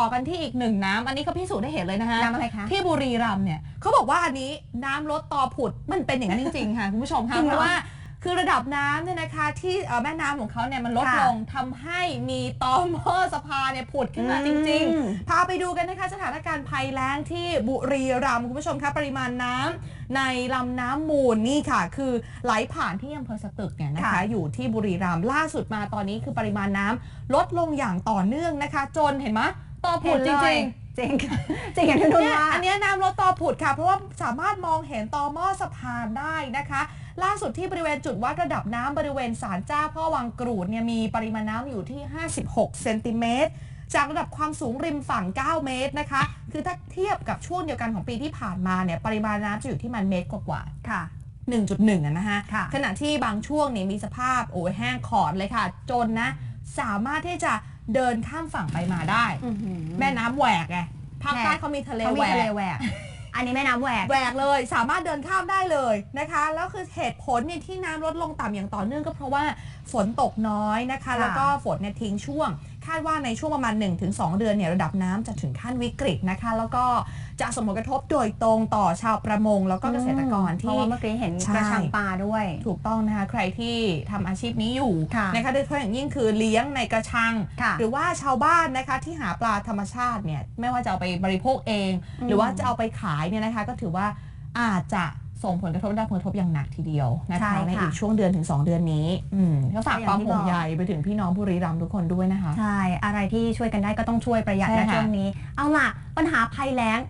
ต่อกันที่อีกหนึ่งน้ำอันนี้เขาพิสูจน์ได้เห็นเลยนะคะน้ำอะไรคะที่บุรีรัมย์เนี่ยเขาบอกว่าอันนี้น้ำลดต่อผุดมันเป็นอย่างนั้นจริง ๆ ค่ะคุณผู้ชมค่ะจริงเพเหรอราะว่าคือระดับน้ำเนี่ยนะคะ ที่เอ่อแม่น้ำของเขาเนี่ยมันลดค่ะลงทำให้มีตอหม้อสะพานเนี่ยผุดขึ้นมาจริงอืมๆพาไปดูกันนะคะสถานการณ์ภัยแล้งที่บุรีรัมย์คุณผู้ชมคะปริมาณน้ำในลำน้ำมูลนี่ค่ะ คือไหลผ่านที่อำเภอสตึกเนี่ยนะคะค่ะอยู่ที่บุรีรัมย์ล่าสุดมาตอนนี้คือปริมาณน้ำลดลงอย่างต่อเนื่องนะคะ จนเห็นไหม ต่อผุดจริงๆจริงจริงอย่างที่นุ่นเนี่ยว่าอันเนี้ยน้ำลดต่อผุดค่ะ เพราะว่าสามารถมองเห็นต่อหม้อสะพานได้นะคะ ล่าสุดที่บริเวณจุดวัดระดับน้ำบริเวณศาลเจ้าพ่อวังกรูดเนี่ยมีปริมาณน้ำอยู่ที่ 56 เซนติเมตร จากระดับความสูงริมฝั่ง 9 เมตรนะคะ คือถ้าเทียบกับช่วงเดียวกันของปีที่ผ่านมาเนี่ยปริมาณน้ำจะอยู่ที่มันเมตรกว่าๆ ค่ะ 1.1อะนะฮะ ค่ะขณะที่บางช่วงเนี่ยมีสภาพโอ้ยแห้งขอดเลยค่ะ จนนะ สามารถที่จะ เดินข้ามฝั่งไปมาได้แม่น้ำแหวกไงภาคใต้แหวกเขามีทะเลเขาแหมีวทะเลก แหวก อันนี้แม่น้ำแหวก แหวกเลยสามารถเดินข้ามได้เลยนะคะแล้วคือเหตุผลเนี่ยที่น้ำลดลงต่ำอย่างต่อเนื่องก็เพราะว่าฝนตกน้อยนะคะ ค่ะแล้วก็ฝนเนี่ยทิ้งช่วง คาดว่าในช่วงประมาณ 1-2 เดือนเนี่ยระดับน้ำจะถึงขั้นวิกฤตนะคะ แล้วก็จะส่งผลกระทบโดยตรงต่อชาวประมง แล้วก็เกษตรกรเพที่ราะว่าเมื่อกี้เห็นใช่กระชังปลาด้วย ถูกต้องนะคะใครที่ทำอาชีพนี้อยู่ค่ะนะคะโดยเฉพาะอย่างยิ่งคือเลี้ยงในกระชังค่ะหรือว่าชาวบ้านนะคะที่หาปลาธรรมชาติเนี่ยไม่ว่าจะเอาไปบริโภคเองอืมหรือว่าจะเอาไปขายเนี่ยนะคะก็ถือว่าอาจจะ ส่งผลกระทบได้ผลกระทบอย่างหนักทีเดียวนะคะในอีกช่วงเดือนถึง 2 เดือนนี้อืมก็ฝากความห่วงใยไปถึงพี่น้องบุรีรัมย์ทุกคนด้วยนะคะ ใช่ อะไรที่ช่วยกันได้ก็ต้องช่วยประหยัดใช่นะค่ะช่วงนี้ เอาล่ะ ปัญหาภัยแล้ง